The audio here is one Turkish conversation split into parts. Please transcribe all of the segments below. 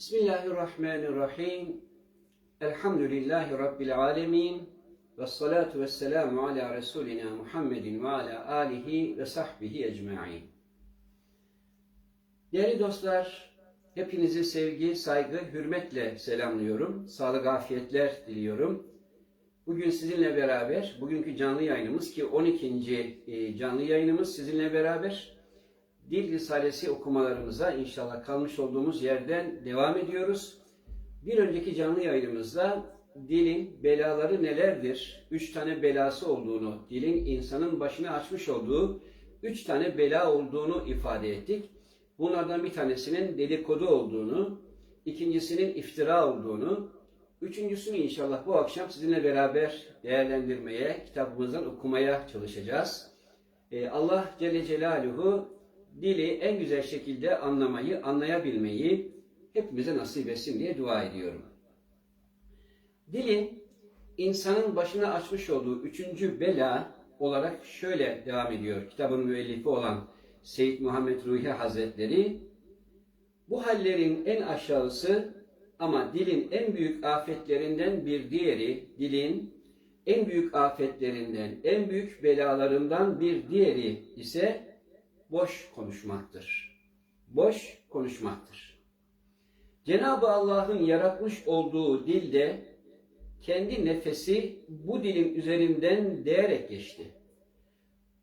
Bismillahirrahmanirrahim. Elhamdülillahi Rabbil alemin. Ve salatu ve selamu ala Resulina Muhammedin ve ala alihi ve sahbihi ecma'in. Değerli dostlar, hepinizi sevgi, saygı, hürmetle selamlıyorum. Sağlık, afiyetler diliyorum. Bugün sizinle beraber, bugünkü canlı yayınımız ki 12. e, canlı yayınımız sizinle beraber Dil Risalesi okumalarımıza inşallah kalmış olduğumuz yerden devam ediyoruz. Bir önceki canlı yayınımızda dilin belaları nelerdir? Üç tane belası olduğunu, dilin insanın başına açmış olduğu üç tane bela olduğunu ifade ettik. Bunlardan bir tanesinin dedikodu olduğunu, ikincisinin iftira olduğunu, üçüncüsünü inşallah bu akşam sizinle beraber değerlendirmeye, kitabımızdan okumaya çalışacağız. Ee, Allah Celle Celaluhu dili en güzel şekilde anlamayı, anlayabilmeyi hepimize nasip etsin diye dua ediyorum. Dilin insanın başına açmış olduğu üçüncü bela olarak şöyle devam ediyor. Kitabın müellifi olan Seyyid Muhammed Ruhi Hazretleri bu hallerin en aşağısı ama dilin en büyük afetlerinden bir diğeri, dilin en büyük afetlerinden, en büyük belalarından bir diğeri ise boş konuşmaktır. Boş konuşmaktır. Cenab-ı Allah'ın yaratmış olduğu dilde kendi nefesi bu dilin üzerinden değerek geçti.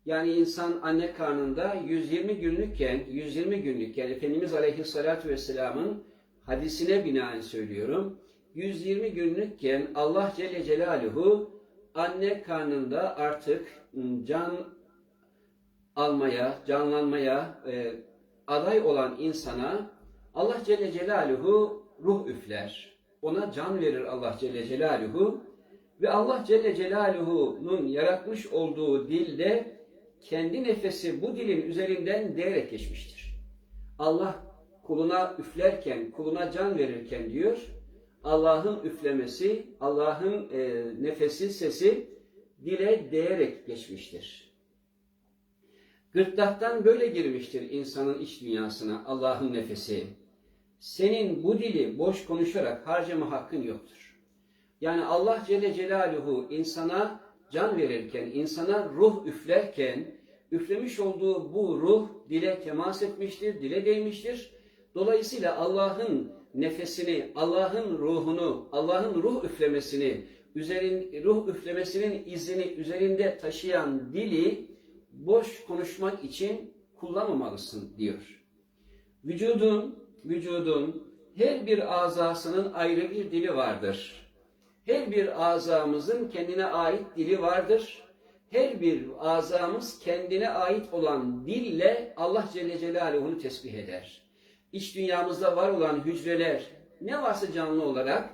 Yani insan anne karnında 120 günlükken, 120 günlükken Efendimiz Aleyhisselatü Vesselam'ın hadisine binaen söylüyorum. 120 günlükken Allah Celle Celaluhu anne karnında artık can almaya, canlanmaya e, aday olan insana Allah Celle Celaluhu ruh üfler. Ona can verir Allah Celle Celaluhu. Ve Allah Celle Celaluhu'nun yaratmış olduğu dilde kendi nefesi bu dilin üzerinden değerek geçmiştir. Allah kuluna üflerken, kuluna can verirken diyor, Allah'ın üflemesi, Allah'ın e, nefesi, sesi dile değerek geçmiştir. Gırtlaktan böyle girmiştir insanın iç dünyasına Allah'ın nefesi. Senin bu dili boş konuşarak harcama hakkın yoktur. Yani Allah Celle Celaluhu insana can verirken, insana ruh üflerken, üflemiş olduğu bu ruh dile temas etmiştir, dile değmiştir. Dolayısıyla Allah'ın nefesini, Allah'ın ruhunu, Allah'ın ruh üflemesini, üzerin, ruh üflemesinin izini üzerinde taşıyan dili boş konuşmak için kullanmamalısın diyor. Vücudun, vücudun her bir azasının ayrı bir dili vardır. Her bir azamızın kendine ait dili vardır. Her bir azamız kendine ait olan dille Allah Celle Celaluhu'nu tesbih eder. İç dünyamızda var olan hücreler ne varsa canlı olarak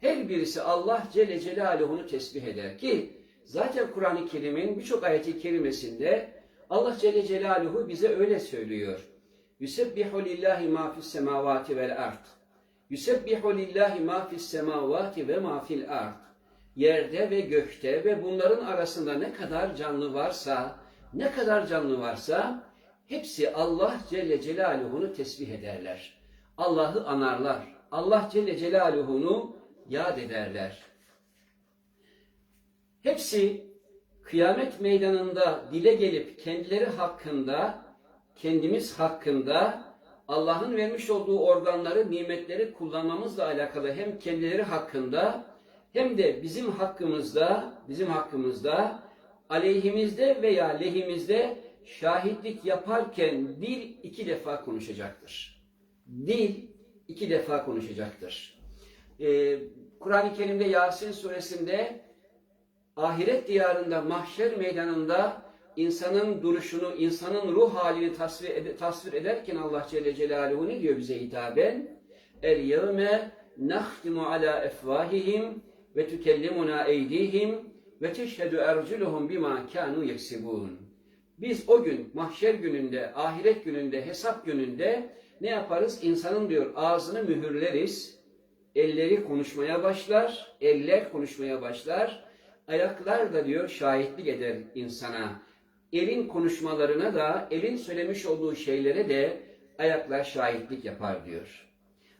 her birisi Allah Celle Celaluhu'nu tesbih eder ki Zaten Kur'an-ı Kerim'in birçok ayeti kerimesinde Allah Celle Celaluhu bize öyle söylüyor. Yusebbihu lillahi ma fis semavati vel ard. Yusebbihu lillahi ma fis semavati ve ma fil. Yerde ve gökte ve bunların arasında ne kadar canlı varsa, ne kadar canlı varsa hepsi Allah Celle Celaluhu'nu tesbih ederler. Allah'ı anarlar. Allah Celle Celaluhu'nu yad ederler. Hepsi kıyamet meydanında dile gelip kendileri hakkında, kendimiz hakkında Allah'ın vermiş olduğu organları, nimetleri kullanmamızla alakalı hem kendileri hakkında hem de bizim hakkımızda, bizim hakkımızda aleyhimizde veya lehimizde şahitlik yaparken dil iki defa konuşacaktır. Dil iki defa konuşacaktır. Ee, Kur'an-ı Kerim'de Yasin suresinde ahiret diyarında, mahşer meydanında insanın duruşunu, insanın ruh halini tasvir, ed tasvir ederken Allah Celle Celaluhu ne diyor bize hitaben? El yevme nahtimu ala efvahihim ve tükellimuna eydihim ve teşhedü erculuhum bima kanu yeksibun. Biz o gün, mahşer gününde, ahiret gününde, hesap gününde ne yaparız? İnsanın diyor ağzını mühürleriz, elleri konuşmaya başlar, eller konuşmaya başlar, Ayaklar da diyor şahitlik eder insana. Elin konuşmalarına da, elin söylemiş olduğu şeylere de ayaklar şahitlik yapar diyor.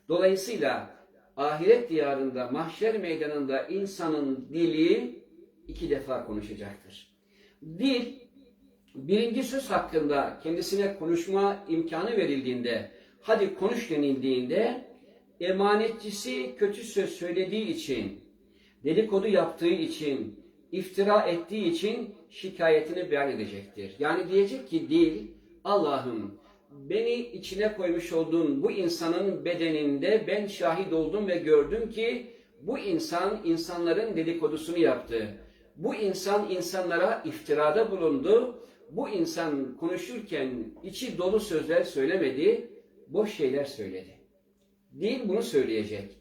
Dolayısıyla ahiret diyarında, mahşer meydanında insanın dili iki defa konuşacaktır. Dil, birinci söz hakkında kendisine konuşma imkanı verildiğinde, hadi konuş denildiğinde, emanetçisi kötü söz söylediği için, dedikodu yaptığı için, iftira ettiği için şikayetini beyan edecektir. Yani diyecek ki dil, Allah'ım beni içine koymuş olduğun bu insanın bedeninde ben şahit oldum ve gördüm ki bu insan insanların dedikodusunu yaptı. Bu insan insanlara iftirada bulundu. Bu insan konuşurken içi dolu sözler söylemedi, boş şeyler söyledi. Dil bunu söyleyecek.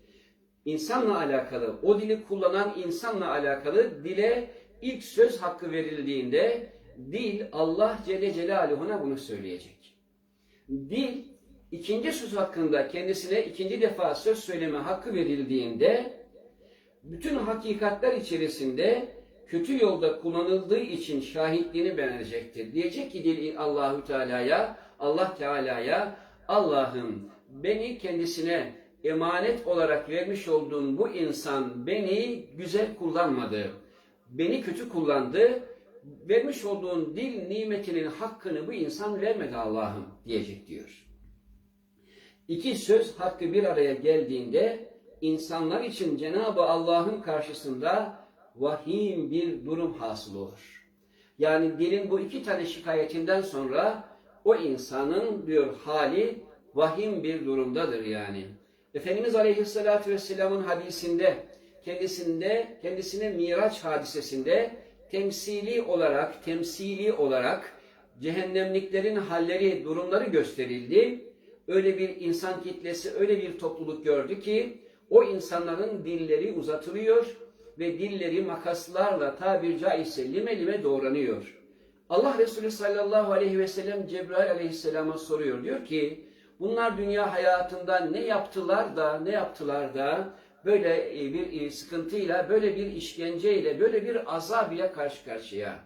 İnsanla alakalı, o dili kullanan insanla alakalı dile ilk söz hakkı verildiğinde dil Allah Celle Celaluhu'na bunu söyleyecek. Dil ikinci söz hakkında kendisine ikinci defa söz söyleme hakkı verildiğinde bütün hakikatler içerisinde kötü yolda kullanıldığı için şahitliğini beyan edecektir. Diyecek ki dil Allahü Teala'ya, Allah Teala'ya Allah'ım beni kendisine emanet olarak vermiş olduğun bu insan beni güzel kullanmadı. Beni kötü kullandı. Vermiş olduğun dil nimetinin hakkını bu insan vermedi Allah'ım diyecek diyor. İki söz hakkı bir araya geldiğinde insanlar için Cenab-ı Allah'ın karşısında vahim bir durum hasıl olur. Yani dilin bu iki tane şikayetinden sonra o insanın diyor hali vahim bir durumdadır yani. Efendimiz Aleyhisselatü Vesselam'ın hadisinde kendisinde kendisine Miraç hadisesinde temsili olarak temsili olarak cehennemliklerin halleri, durumları gösterildi. Öyle bir insan kitlesi, öyle bir topluluk gördü ki o insanların dilleri uzatılıyor ve dilleri makaslarla tabir caizse lime lime doğranıyor. Allah Resulü sallallahu aleyhi ve sellem Cebrail aleyhisselama soruyor. Diyor ki bunlar dünya hayatında ne yaptılar da ne yaptılar da böyle bir sıkıntıyla, böyle bir işkenceyle, böyle bir azab ile karşı karşıya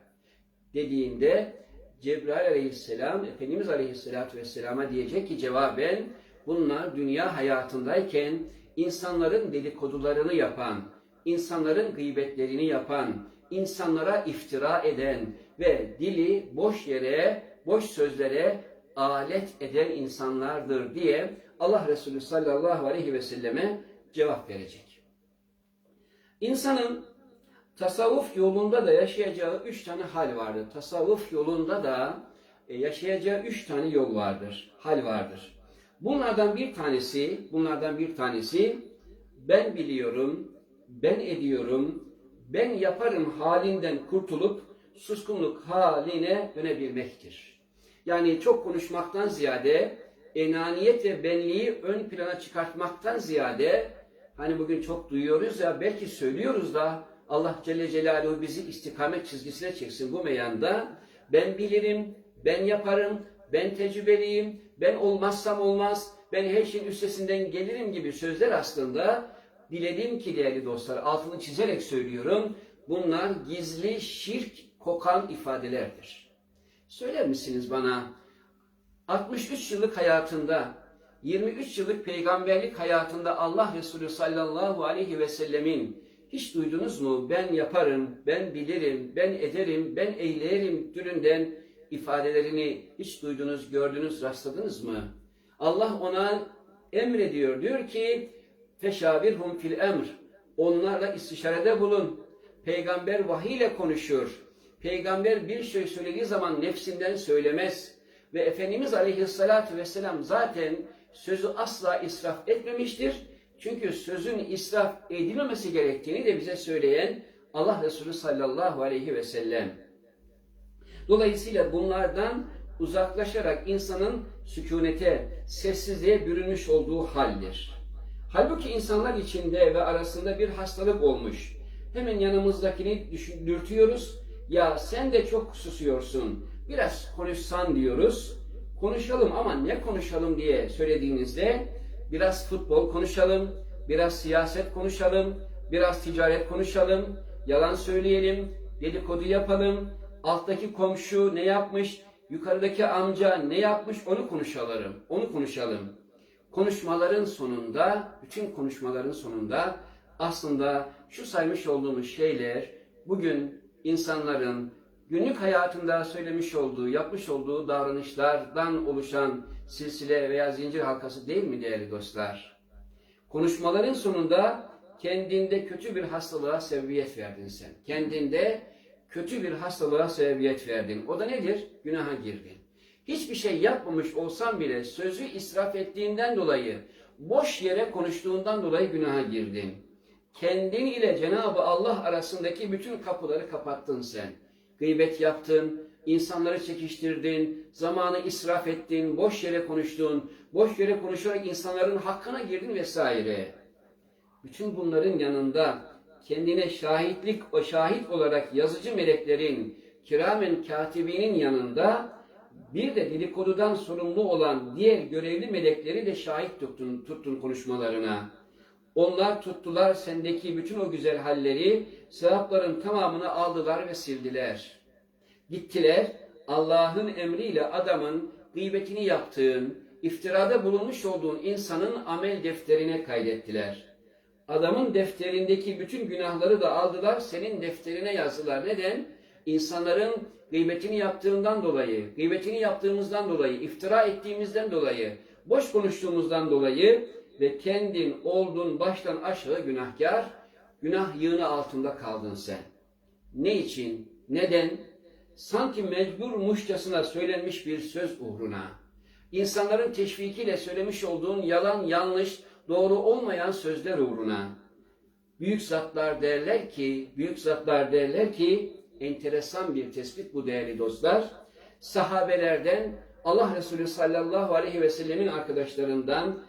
dediğinde Cebrail aleyhisselam Efendimiz aleyhisselatü vesselama diyecek ki cevaben bunlar dünya hayatındayken insanların dedikodularını yapan, insanların gıybetlerini yapan, insanlara iftira eden ve dili boş yere, boş sözlere alet eden insanlardır diye Allah Resulü sallallahu aleyhi ve selleme cevap verecek. İnsanın tasavvuf yolunda da yaşayacağı üç tane hal vardır. Tasavvuf yolunda da e, yaşayacağı üç tane yol vardır, hal vardır. Bunlardan bir tanesi, bunlardan bir tanesi ben biliyorum, ben ediyorum, ben yaparım halinden kurtulup suskunluk haline dönebilmektir. Yani çok konuşmaktan ziyade enaniyet ve benliği ön plana çıkartmaktan ziyade hani bugün çok duyuyoruz ya belki söylüyoruz da Allah Celle Celaluhu bizi istikamet çizgisine çeksin bu meyanda. Ben bilirim, ben yaparım, ben tecrübeliyim, ben olmazsam olmaz, ben her şeyin üstesinden gelirim gibi sözler aslında diledim ki değerli dostlar altını çizerek söylüyorum. Bunlar gizli şirk kokan ifadelerdir. Söyler misiniz bana 63 yıllık hayatında 23 yıllık peygamberlik hayatında Allah Resulü sallallahu aleyhi ve sellemin hiç duydunuz mu? Ben yaparım, ben bilirim, ben ederim, ben eylerim türünden ifadelerini hiç duydunuz, gördünüz, rastladınız mı? Allah ona emrediyor. Diyor ki feşabirhum fil emr. Onlarla istişarede bulun. Peygamber vahiy ile konuşuyor. Peygamber bir şey söylediği zaman nefsinden söylemez. Ve Efendimiz Aleyhisselatü Vesselam zaten sözü asla israf etmemiştir. Çünkü sözün israf edilmemesi gerektiğini de bize söyleyen Allah Resulü sallallahu aleyhi ve sellem. Dolayısıyla bunlardan uzaklaşarak insanın sükunete, sessizliğe bürünmüş olduğu haldir. Halbuki insanlar içinde ve arasında bir hastalık olmuş. Hemen yanımızdakini dürtüyoruz. Ya sen de çok susuyorsun. Biraz konuşsan diyoruz. Konuşalım ama ne konuşalım diye söylediğinizde biraz futbol konuşalım, biraz siyaset konuşalım, biraz ticaret konuşalım, yalan söyleyelim, dedikodu yapalım, alttaki komşu ne yapmış, yukarıdaki amca ne yapmış onu konuşalım, onu konuşalım. konuşmaların sonunda, bütün konuşmaların sonunda aslında şu saymış olduğumuz şeyler bugün insanların günlük hayatında söylemiş olduğu, yapmış olduğu davranışlardan oluşan silsile veya zincir halkası değil mi değerli dostlar? Konuşmaların sonunda kendinde kötü bir hastalığa sebebiyet verdin sen. Kendinde kötü bir hastalığa sebebiyet verdin. O da nedir? Günaha girdin. Hiçbir şey yapmamış olsan bile sözü israf ettiğinden dolayı, boş yere konuştuğundan dolayı günaha girdin. Kendin ile Cenab-ı Allah arasındaki bütün kapıları kapattın sen. Gıybet yaptın, insanları çekiştirdin, zamanı israf ettin, boş yere konuştun, boş yere konuşarak insanların hakkına girdin vesaire. Bütün bunların yanında kendine şahitlik o şahit olarak yazıcı meleklerin, kiramen katibinin yanında bir de dedikodudan sorumlu olan diğer görevli melekleri de şahit tuttun, tuttun konuşmalarına. Onlar tuttular sendeki bütün o güzel halleri, sevapların tamamını aldılar ve sildiler. Gittiler, Allah'ın emriyle adamın gıybetini yaptığın, iftirada bulunmuş olduğun insanın amel defterine kaydettiler. Adamın defterindeki bütün günahları da aldılar, senin defterine yazdılar. Neden? İnsanların gıybetini yaptığından dolayı, gıybetini yaptığımızdan dolayı, iftira ettiğimizden dolayı, boş konuştuğumuzdan dolayı ve kendin oldun baştan aşağı günahkar, günah yığını altında kaldın sen. Ne için? Neden? Sanki mecburmuşçasına söylenmiş bir söz uğruna. İnsanların teşvikiyle söylemiş olduğun yalan, yanlış, doğru olmayan sözler uğruna. Büyük zatlar derler ki, büyük zatlar derler ki, enteresan bir tespit bu değerli dostlar. Sahabelerden Allah Resulü sallallahu aleyhi ve sellemin arkadaşlarından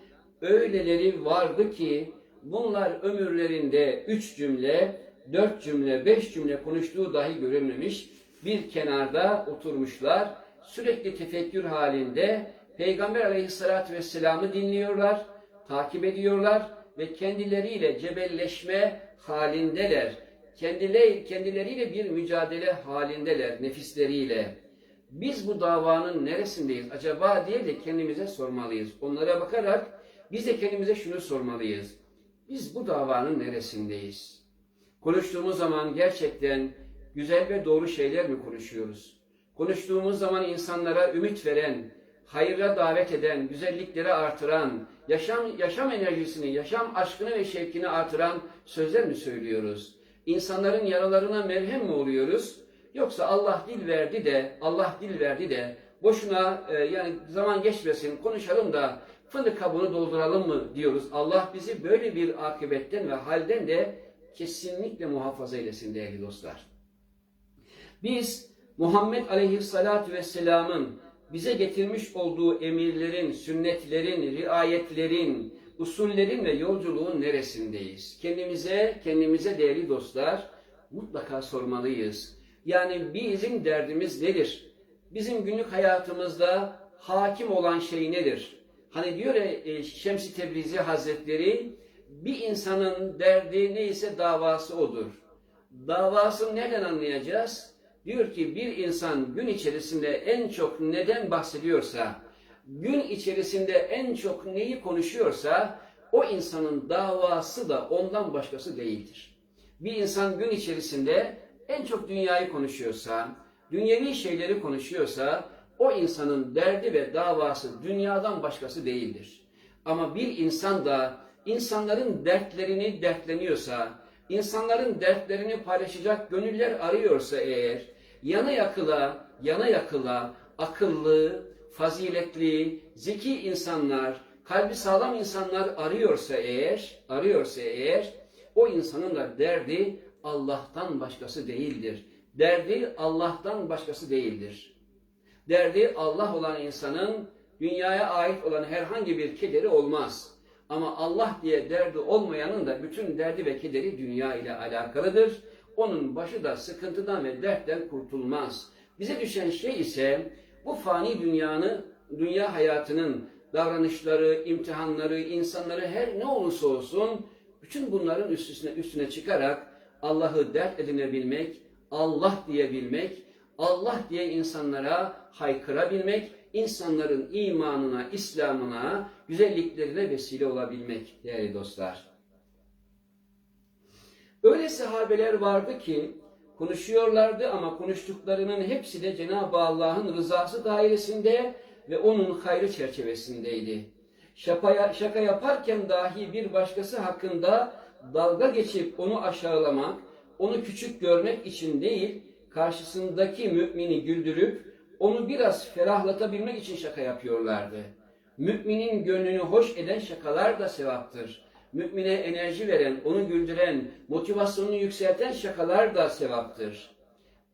öyleleri vardı ki bunlar ömürlerinde üç cümle, dört cümle, beş cümle konuştuğu dahi görülmemiş. Bir kenarda oturmuşlar. Sürekli tefekkür halinde Peygamber aleyhissalatü vesselam'ı dinliyorlar, takip ediyorlar ve kendileriyle cebelleşme halindeler. Kendileri, kendileriyle bir mücadele halindeler, nefisleriyle. Biz bu davanın neresindeyiz acaba diye de kendimize sormalıyız. Onlara bakarak biz de kendimize şunu sormalıyız. Biz bu davanın neresindeyiz? Konuştuğumuz zaman gerçekten güzel ve doğru şeyler mi konuşuyoruz? Konuştuğumuz zaman insanlara ümit veren, hayra davet eden, güzellikleri artıran, yaşam yaşam enerjisini, yaşam aşkını ve şevkini artıran sözler mi söylüyoruz? İnsanların yaralarına merhem mi oluyoruz? Yoksa Allah dil verdi de, Allah dil verdi de boşuna e, yani zaman geçmesin konuşalım da fındık kabuğunu dolduralım mı diyoruz. Allah bizi böyle bir akıbetten ve halden de kesinlikle muhafaza eylesin değerli dostlar. Biz Muhammed Aleyhisselatü Vesselam'ın bize getirmiş olduğu emirlerin, sünnetlerin, riayetlerin, usullerin ve yolculuğun neresindeyiz? Kendimize, kendimize değerli dostlar mutlaka sormalıyız. Yani bizim derdimiz nedir? Bizim günlük hayatımızda hakim olan şey nedir? Hani diyor ya e, Şems-i Tebrizi Hazretleri, bir insanın derdi neyse davası odur. Davasını nereden anlayacağız? Diyor ki bir insan gün içerisinde en çok neden bahsediyorsa, gün içerisinde en çok neyi konuşuyorsa, o insanın davası da ondan başkası değildir. Bir insan gün içerisinde en çok dünyayı konuşuyorsa, dünyevi şeyleri konuşuyorsa, o insanın derdi ve davası dünyadan başkası değildir. Ama bir insan da insanların dertlerini dertleniyorsa, insanların dertlerini paylaşacak gönüller arıyorsa eğer, yana yakıla, yana yakıla, akıllı, faziletli, zeki insanlar, kalbi sağlam insanlar arıyorsa eğer, arıyorsa eğer, o insanın da derdi Allah'tan başkası değildir. Derdi Allah'tan başkası değildir. Derdi Allah olan insanın dünyaya ait olan herhangi bir kederi olmaz. Ama Allah diye derdi olmayanın da bütün derdi ve kederi dünya ile alakalıdır. Onun başı da sıkıntıdan ve dertten kurtulmaz. Bize düşen şey ise bu fani dünyanın, dünya hayatının davranışları, imtihanları, insanları her ne olursa olsun bütün bunların üstüne, üstüne çıkarak Allah'ı dert edinebilmek, Allah diyebilmek, Allah diye insanlara haykırabilmek, insanların imanına, İslam'ına, güzelliklerine vesile olabilmek değerli dostlar. Öyle sahabeler vardı ki konuşuyorlardı ama konuştuklarının hepsi de Cenab-ı Allah'ın rızası dairesinde ve onun hayrı çerçevesindeydi. Şaka, şaka yaparken dahi bir başkası hakkında dalga geçip onu aşağılamak, onu küçük görmek için değil, karşısındaki mümini güldürüp onu biraz ferahlatabilmek için şaka yapıyorlardı. Müminin gönlünü hoş eden şakalar da sevaptır. Mümine enerji veren, onu güldüren, motivasyonunu yükselten şakalar da sevaptır.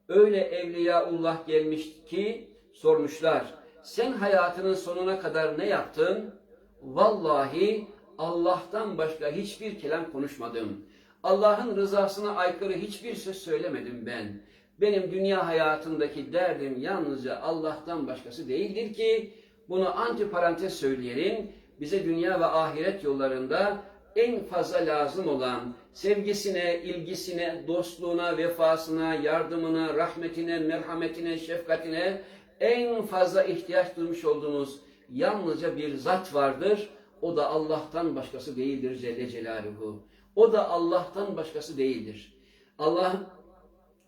Öyle Evliyaullah gelmiş ki sormuşlar. Sen hayatının sonuna kadar ne yaptın? Vallahi Allah'tan başka hiçbir kelam konuşmadım. Allah'ın rızasına aykırı hiçbir söz söylemedim ben. Benim dünya hayatındaki derdim yalnızca Allah'tan başkası değildir ki bunu antiparantez söyleyelim. Bize dünya ve ahiret yollarında en fazla lazım olan sevgisine, ilgisine, dostluğuna, vefasına, yardımına, rahmetine, merhametine, şefkatine en fazla ihtiyaç duymuş olduğumuz yalnızca bir zat vardır. O da Allah'tan başkası değildir Celle Celaluhu. O da Allah'tan başkası değildir. Allah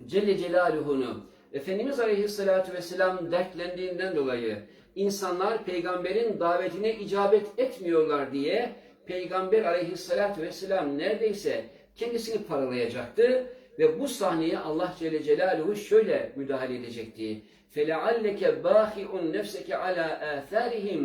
Celle Celaluhu'nu Efendimiz Aleyhisselatü Vesselam dertlendiğinden dolayı insanlar peygamberin davetine icabet etmiyorlar diye Peygamber Aleyhisselatü Vesselam neredeyse kendisini paralayacaktı ve bu sahneye Allah Celle Celaluhu şöyle müdahale edecekti. فَلَعَلَّكَ بَاخِعُنْ نَفْسَكَ عَلَى آثَارِهِمْ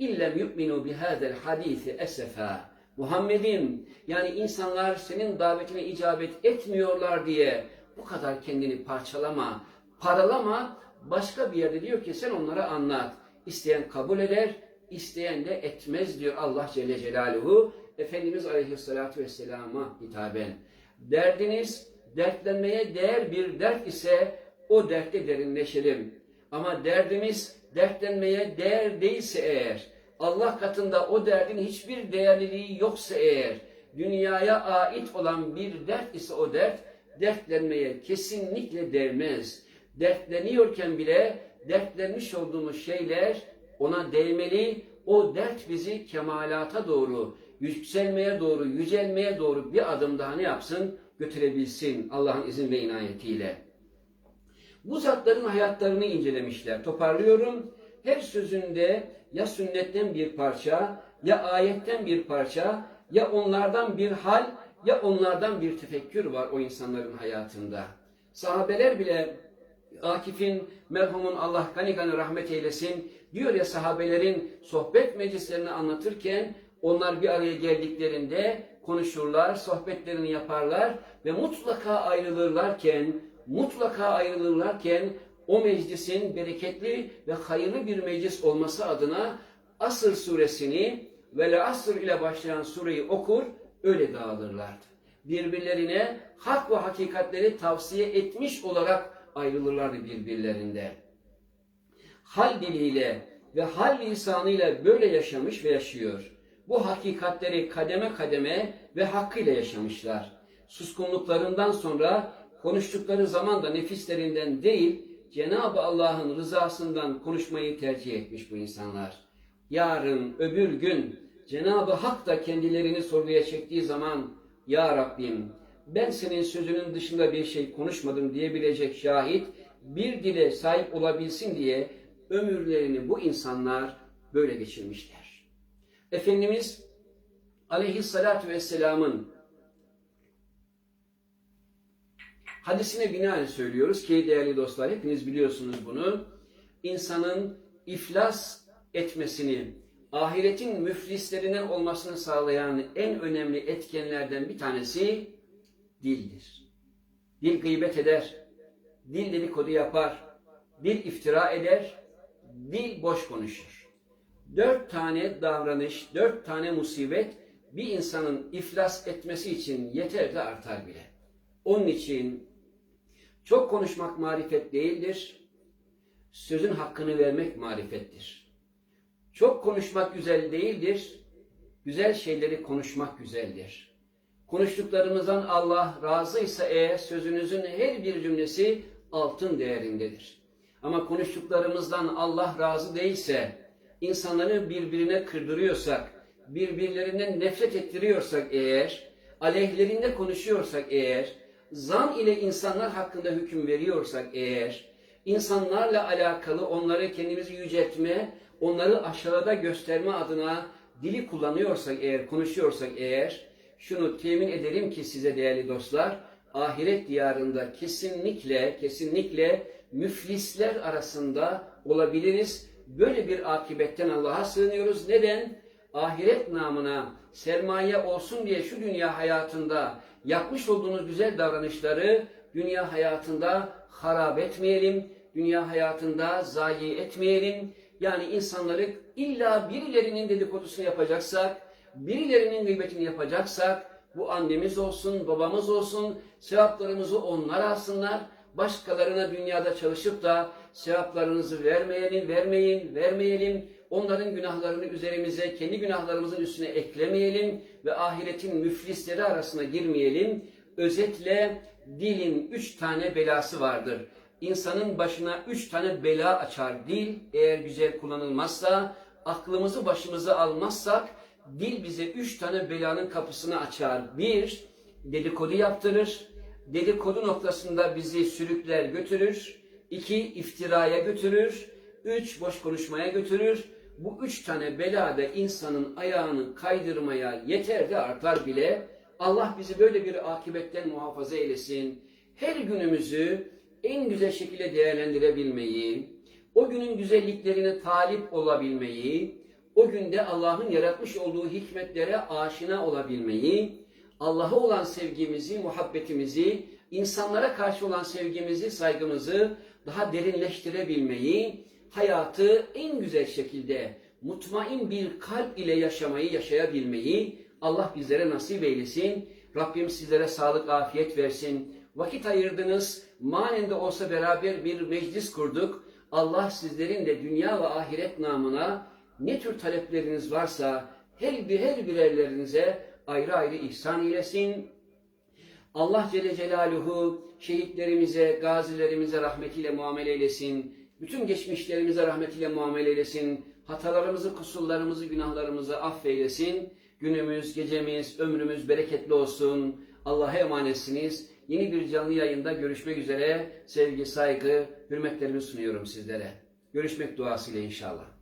اِلَّمْ يُؤْمِنُوا بِهَذَا الْحَد۪يثِ اَسَفًا Muhammed'im yani insanlar senin davetine icabet etmiyorlar diye bu kadar kendini parçalama, paralama. Başka bir yerde diyor ki sen onlara anlat. İsteyen kabul eder, isteyen de etmez diyor Allah Celle Celaluhu. Efendimiz Aleyhisselatü Vesselam'a hitaben. Derdiniz dertlenmeye değer bir dert ise o dertte derinleşelim. Ama derdimiz dertlenmeye değer değilse eğer, Allah katında o derdin hiçbir değerliliği yoksa eğer, dünyaya ait olan bir dert ise o dert, dertlenmeye kesinlikle değmez. Dertleniyorken bile dertlenmiş olduğumuz şeyler ona değmeli, o dert bizi kemalata doğru, yükselmeye doğru, yücelmeye doğru bir adım daha ne yapsın? Götürebilsin Allah'ın izin ve inayetiyle. Bu zatların hayatlarını incelemişler. Toparlıyorum. Her sözünde ya sünnetten bir parça, ya ayetten bir parça, ya onlardan bir hal, ya onlardan bir tefekkür var o insanların hayatında. Sahabeler bile Akif'in, merhumun Allah gani gani rahmet eylesin, diyor ya sahabelerin sohbet meclislerini anlatırken onlar bir araya geldiklerinde konuşurlar, sohbetlerini yaparlar ve mutlaka ayrılırlarken, mutlaka ayrılırlarken o meclisin bereketli ve hayırlı bir meclis olması adına Asır suresini ve Asır ile başlayan sureyi okur, öyle dağılırlardı. Birbirlerine hak ve hakikatleri tavsiye etmiş olarak ayrılırlardı birbirlerinde. Hal diliyle ve hal lisanıyla böyle yaşamış ve yaşıyor. Bu hakikatleri kademe kademe ve hakkıyla yaşamışlar. Suskunluklarından sonra konuştukları zaman da nefislerinden değil, Cenab-ı Allah'ın rızasından konuşmayı tercih etmiş bu insanlar. Yarın, öbür gün Cenab-ı Hak da kendilerini sorguya çektiği zaman Ya Rabbim ben senin sözünün dışında bir şey konuşmadım diyebilecek şahit bir dile sahip olabilsin diye ömürlerini bu insanlar böyle geçirmişler. Efendimiz aleyhissalatü vesselamın hadisine binaen söylüyoruz ki değerli dostlar hepiniz biliyorsunuz bunu. İnsanın iflas etmesini, ahiretin müflislerinden olmasını sağlayan en önemli etkenlerden bir tanesi dildir. Dil gıybet eder, dil dedikodu yapar, dil iftira eder, dil boş konuşur. Dört tane davranış, dört tane musibet bir insanın iflas etmesi için yeter de artar bile. Onun için çok konuşmak marifet değildir, sözün hakkını vermek marifettir. Çok konuşmak güzel değildir, güzel şeyleri konuşmak güzeldir. Konuştuklarımızdan Allah razıysa eğer sözünüzün her bir cümlesi altın değerindedir. Ama konuştuklarımızdan Allah razı değilse, insanları birbirine kırdırıyorsak, birbirlerinden nefret ettiriyorsak eğer, aleyhlerinde konuşuyorsak eğer, zan ile insanlar hakkında hüküm veriyorsak eğer, insanlarla alakalı onları kendimizi yüceltme, onları aşağıda gösterme adına dili kullanıyorsak eğer, konuşuyorsak eğer, şunu temin ederim ki size değerli dostlar, ahiret diyarında kesinlikle, kesinlikle müflisler arasında olabiliriz. Böyle bir akibetten Allah'a sığınıyoruz. Neden? Ahiret namına sermaye olsun diye şu dünya hayatında yapmış olduğunuz güzel davranışları dünya hayatında harap etmeyelim, dünya hayatında zayi etmeyelim. Yani insanları illa birilerinin dedikodusunu yapacaksak, birilerinin gıybetini yapacaksak, bu annemiz olsun, babamız olsun, sevaplarımızı onlar alsınlar. Başkalarına dünyada çalışıp da sevaplarınızı vermeyelim, vermeyin, vermeyelim. Onların günahlarını üzerimize, kendi günahlarımızın üstüne eklemeyelim ve ahiretin müflisleri arasına girmeyelim. Özetle dilin üç tane belası vardır. İnsanın başına üç tane bela açar dil eğer güzel kullanılmazsa, aklımızı başımıza almazsak dil bize üç tane belanın kapısını açar. Bir, dedikodu yaptırır. Dedikodu noktasında bizi sürükler götürür. İki, iftiraya götürür. Üç, boş konuşmaya götürür. Bu üç tane bela da insanın ayağını kaydırmaya yeter de artar bile. Allah bizi böyle bir akibetten muhafaza eylesin. Her günümüzü en güzel şekilde değerlendirebilmeyi, o günün güzelliklerine talip olabilmeyi, o günde Allah'ın yaratmış olduğu hikmetlere aşina olabilmeyi, Allah'a olan sevgimizi, muhabbetimizi, insanlara karşı olan sevgimizi, saygımızı daha derinleştirebilmeyi, hayatı en güzel şekilde mutmain bir kalp ile yaşamayı, yaşayabilmeyi Allah bizlere nasip eylesin. Rabbim sizlere sağlık, afiyet versin. Vakit ayırdınız, manen de olsa beraber bir meclis kurduk. Allah sizlerin de dünya ve ahiret namına ne tür talepleriniz varsa her bir her birerlerinize ayrı ayrı ihsan eylesin. Allah Celle Celaluhu şehitlerimize, gazilerimize rahmetiyle muamele eylesin. Bütün geçmişlerimize rahmetiyle muamele eylesin. Hatalarımızı, kusurlarımızı, günahlarımızı affeylesin. Günümüz, gecemiz, ömrümüz bereketli olsun. Allah'a emanetsiniz. Yeni bir canlı yayında görüşmek üzere. Sevgi, saygı, hürmetlerimi sunuyorum sizlere. Görüşmek duasıyla inşallah.